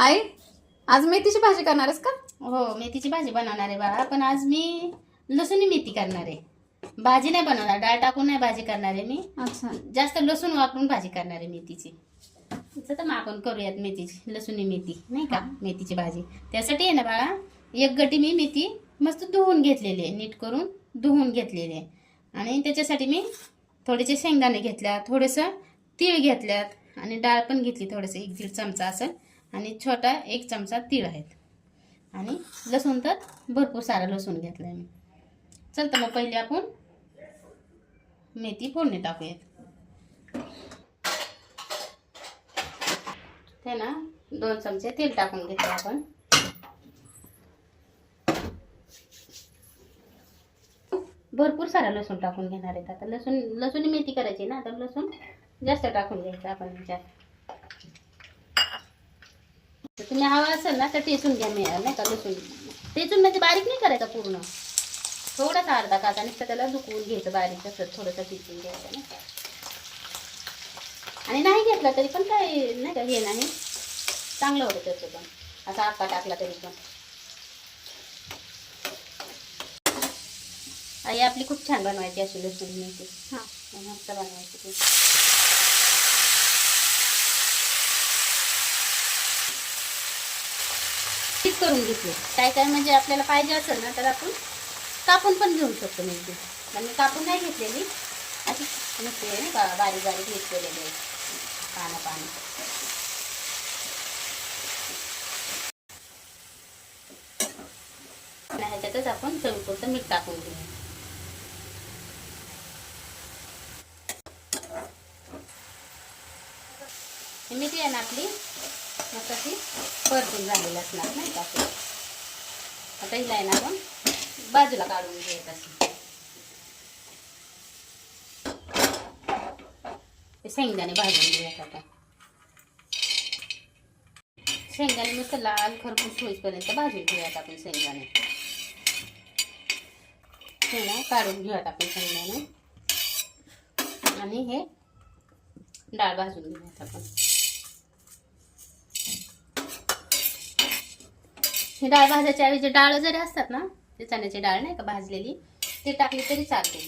आई आज मेथीची भाजी करणार आहेस का? हो मेथीची भाजी बनवणार आहे बाळा. पण आज मी लसूणी मेथी करणार आहे. भाजी नाही बनवणार डाळ टाकून नाही भाजी करणार आहे मी. अच्छा. जास्त लसूण वापरून भाजी करणार आहे मेथीची. तर मग आपण करूयात मेथीची लसुणी मेथी नाही का? मेथीची भाजी. त्यासाठी आहे ना बाळा एक गटी मी मेथी मस्त धुवून घेतलेली आहे नीट करून धुवून घेतलेली आहे. आणि त्याच्यासाठी मी थोडेसे शेंगदाणे घेतल्यात थोडंसं तीळ घेतल्यात आणि डाळ पण घेतली थोडंसं एक दीड चमचा असेल आणि छोटा एक चमचा तीळ आहेत. आणि लसूण तर भरपूर सारा लसूण घेतला आहे मी. चल तर मग पहिले आपण मेथी फोडणी टाकूयात. ते ना दोन चमचे तेल टाकून घेतले आपण. भरपूर सारा लसूण टाकून घेणार आहेत. आता लसूण लसूण मेथी करायची ना तर लसूण जास्त टाकून घ्यायचं आपण त्याच्यात तुम्ही हवा असेल ना तर टेचून घ्या मी नाही का लसूण. टेचून म्हणजे बारीक नाही करायचा पूर्ण. थोडासा अर्धा काचा नुसतं त्याला दुखवून घ्यायचं बारीक असं थोडंसं टिचून घ्यायचं नाही का. आणि नाही घेतला तरी पण काही नाही का हे नाही. चांगलं होतं त्याचं पण. असा आक्का टाकला तरी पण. आई आपली खूप छान बनवायची अशी लसूण मेथी. हां. मस्त बनवायची ती. ठीक करून घेतले. काय काय म्हणजे आपल्याला पाहिजे असेल ना तर आपण कापून पण घेऊ शकतो मेथी पण मी कापून नाही घेतलेली. अशी नुसती नाही का बारीक बारीक घेतलेली आहे. पानं पानं. ह्याच्यातच आपण चवीपुरतं मीठ टाकून घेऊ. मिठी आहे ना आपली? मस्त परतून का. आता बाजूला ते शेंगदाणे भाजून मस्त लाल खरपूस होईपर्यंत भाजून घेऊयात आपण शेंगदाणे. हे ना काढून घेऊयात आपण शेंगदाणे. आणि हे डाळ भाजून घेऊयात आपण. ही डाळ भाजायच्या ऐवजी डाळ जरी असतात ना ते चण्याची डाळ नाही का भाजलेली ती टाकली तरी चालते.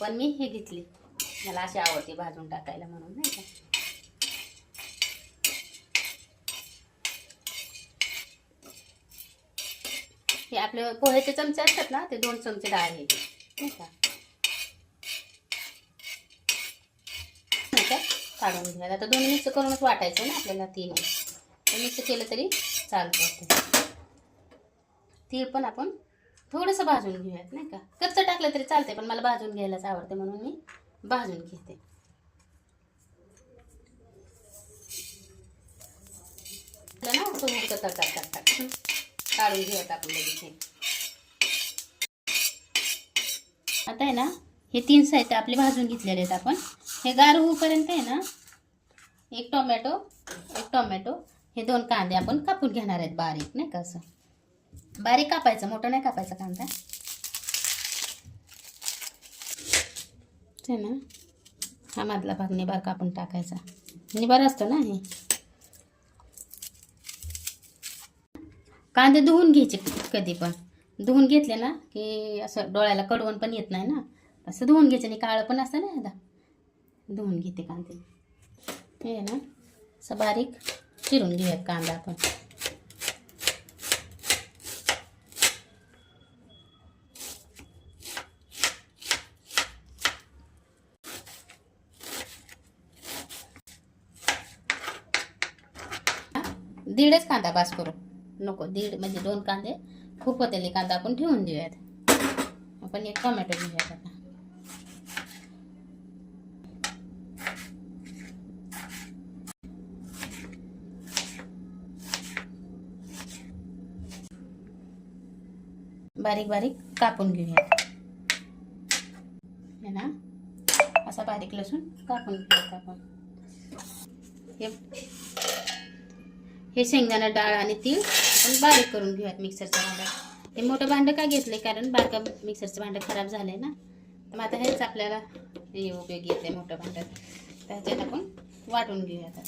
पण मी हे घेतली. मला अशी आवडते भाजून टाकायला म्हणून नाही का? हे आपले पोह्याचे चमचे असतात ना ते दोन चमचे डाळ घ्यायची नाही का? काढून घ्यायला आता दोन मिक्स करूनच वाटायचं ना आपल्याला तीन. मिक्स केलं तरी चालतं. ते पण आपण थोडंसं भाजून घेऊयात नाही का? कच्चं टाकलं तरी चालते पण मला भाजून घ्यायलाच आवडते म्हणून मी भाजून घेते. ना तो मुलगा तडका काढून घेऊयात आपण लगेच आता आहे ना हे तीन साहित्य आपले भाजून घेतलेले आहेत आपण. हे गार होऊपर्यंत आहे ना एक टोमॅटो एक टोमॅटो हे दोन कांदे आपण कापून घेणार आहेत बारीक नाही का असं. बारीक कापायचं मोठं नाही कापायचं कांदा. आहे ना हा मधला भाग निबार कापून टाकायचा. निबार असतो ना हे. कांदे धुवून घ्यायचे कधी पण. धुवून घेतले ना की असं डोळ्याला कडवण पण येत नाही ना. असं धुवून घ्यायचं आणि काळं पण असतं ना आता धुवून घेते कांदे. हे ना असं बारीक चिरून घेऊयात कांदा आपण. दीडच कांदा पास करू. नको दीड म्हणजे दोन कांदे. खूप होतेले कांदा आपण ठेवून देऊयात. आपण एक टोमॅटो घेऊयात आता. बारीक बारीक कापून घेऊयात. हे ना असा बारीक लसूण कापून घेऊयात आपण. हे हे शेंगदाणा डाळ आणि तीळ आपण बारीक करून घेऊयात मिक्सरच्या भांड्यात हे मोठं भांडं का घेतलं कारण बारका मिक्सरचं भांडं खराब झालं आहे ना. तर मग आता हेच आपल्याला हे उपयोगी येते मोठं भांडं. तर ह्याच्यात आपण वाटून घेऊयात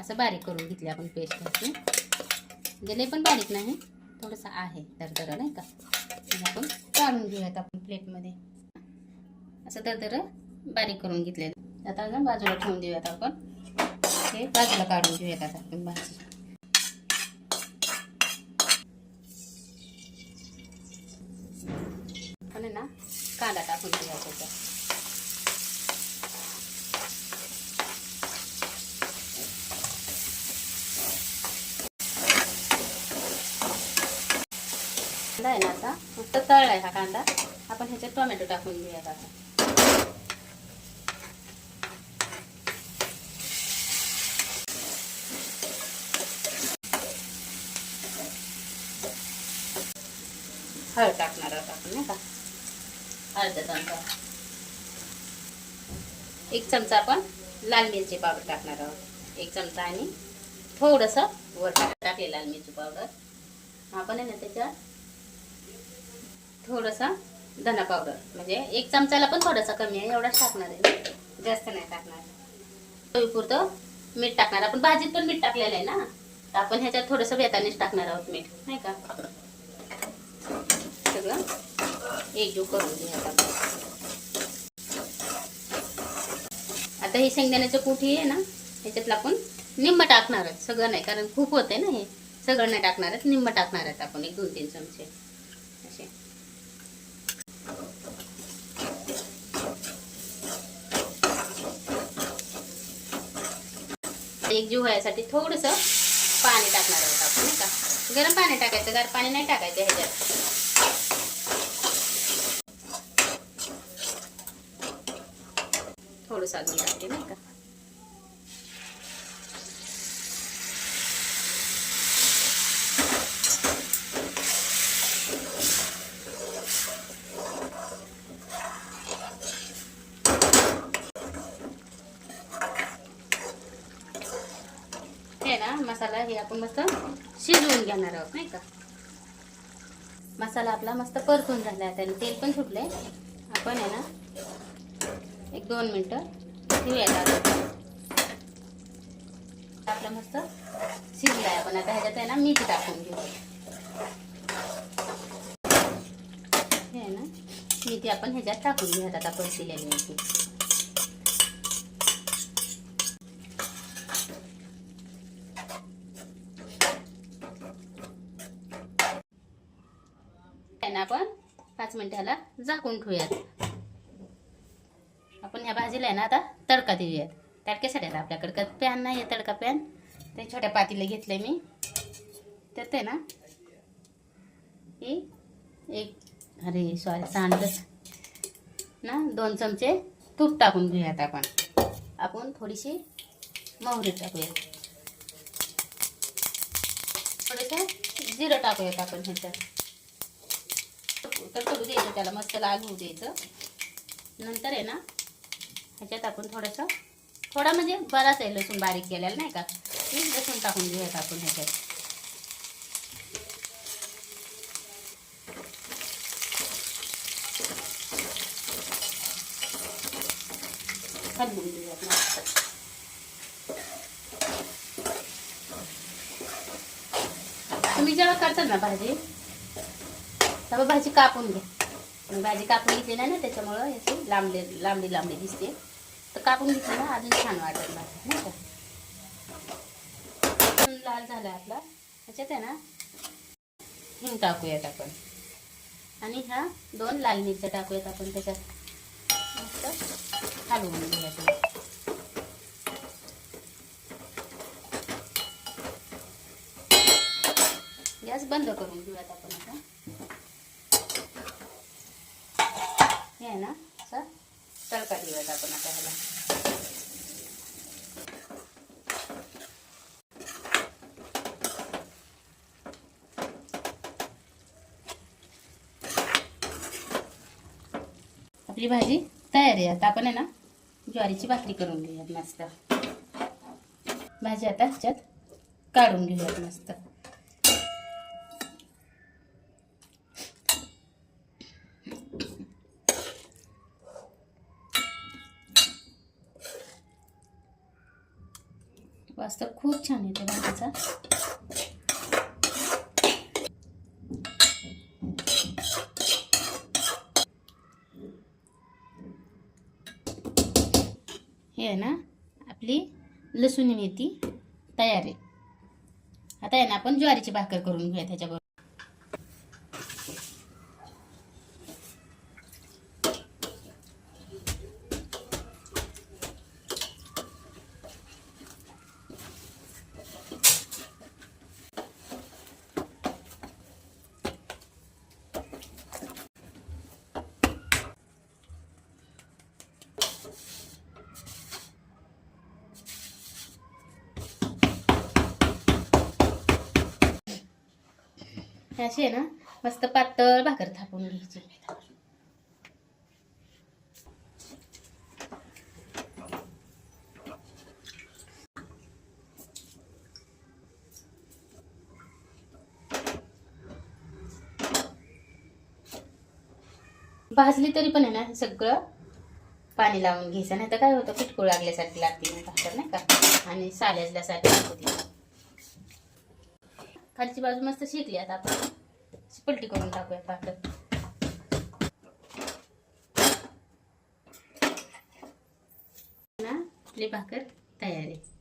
असं बारीक करून घेतली आपण पेस्ट घातली म्हणजे पण बारीक नाही थोडंसं आहे दरदरं नाही का? आपण काढून घेऊयात आपण प्लेटमध्ये. असं दरदरं बारीक करून घेतलेलं आता बाजूला ठेवून देऊयात आपण. हे बाजूला काढून घेऊयात आता आपण भाजी. आणि ना? कांदा टाकून घेऊया त्याच्यात कांदा आहे ना आता? फक्त तळला आहे हा कांदा. आपण ह्याच्यात टोमॅटो टाकून घेऊयात आता. हळद टाकणार आहोत आपण नाही का? अर्धा चमचा. एक चमचा आपण लाल मिरची पावडर टाकणार आहोत. एक चमचा आणि थोडंसं वर टाकले लाल मिरची पावडर. आपण आहे ना त्याच्यात थोडंसं धना पावडर म्हणजे एक चमचाला पण थोडासा कमी आहे एवढाच टाकणार आहे. जास्त नाही टाकणार. चवीपुरतं मीठ टाकणार. आपण भाजीत पण मीठ टाकलेलं आहे ना? तर आपण ह्याच्यात थोडंसं वेतानेच टाकणार आहोत मीठ नाही का? सगळं. एकजीव करून घ्या आपण आता हे शेंगदाण्याचं कूट आहे ना ह्याच्यातलं आपण निम्म टाकणार आहेत. सगळं नाही कारण खूप होते ना हे. सगळं नाही टाकणार आहेत निम्म टाकणार आहेत आपण एक दोन तीन चमचे. असे. एकजीव व्हायसाठी थोडंसं पाणी टाकणार आहोत आपण नाही का? गरम पाणी टाकायचं गार पाणी नाही टाकायचं ह्याच्यात. थोडंसं अजून टाकते नाही का? हे ना मसाला हे आपण मस्त शिजवून घेणार आहोत नाही का? मसाला आपला मस्त परतून झाला आहे त्याने तेल पण सुटलंय. आपण आहे ना एक दोन मिनटं ठेवूयात आता. मस्त शिजलाय आपण. आता ह्याच्यात आहे ना मीठ टाकून घेऊ हे आहे ना मेथी आपण ह्याच्यात टाकून घेऊयात आता परतिलेली मेथी आहे आपण पाच मिनिटाला झाकून ठेवूयात. आपण ह्या भाजीला आहे ना आता तडका देऊयात. तडक्यासाठी आता आपल्याकडे पॅन नाही आहे तडका पॅन. ते छोट्या पातीला घेतलं आहे मी. त्यात आहे ना एक अरे सॉरी सांडलंच ना दोन चमचे तूप टाकून घेऊयात आपण. आपण थोडीशी मोहरी टाकूयात. थोडंसं जिरं टाकूयात आपण ह्याच्यात. तर करू द्यायचं त्याला मस्त लाल होऊ द्यायचं. नंतर आहे ना ह्याच्यात आपण थोडंसं थोडा म्हणजे बराच आहे लसूण बारीक केलेला नाही का? ते लसूण टाकून घेऊयात आपण ह्याच्यात. हलवून घेऊयात तुम्ही जेव्हा करता ना भाजी तेव्हा भाजी कापून घ्या. भाजी कापून घेतली नाही ना त्याच्यामुळं याची लांबले लांबडी लांबडी दिसते. तर कापून घेतली ना अजून छान वाटेल भाजी नाही का? लाल झाला आपला. ह्याच्यात आहे ना हिंग टाकूयात आपण. आणि ह्या दोन लाल मिरच्या टाकूयात आपण त्याच्यात. मस्त हलवून घेऊयात गॅस बंद करून घेऊयात आपण आता हे आहे ना असं? तडका देऊयात आपण आता ह्याला. आपली भाजी तयार आहे. आता आपण आहे ना ज्वारीची भाकरी करून घेऊयात मस्त. भाजी आता ह्याच्यात काढून घेऊयात मस्त. वास्तव खूप छान येते भाजीचा हे आहे ना आपली लसूण मेथी तयार आहे. आता आहे ना आपण ज्वारीची भाकर करून घेऊया त्याच्याबरोबर हे अशी आहे ना मस्त पातळ भाकर थापून घ्यायची. भाजली तरी पण आहे ना सगळं पाणी लावून घ्यायचं नाही तर काय होतं पिटकूळ लागल्यासारखी लागते भाकर नाही का? आणि साल्याजल्यासारखी होती खालची बाजू मस्त शेकली आता आपण. पलटी करून टाकूया भाकर ना आपली भाकर तयार आहे.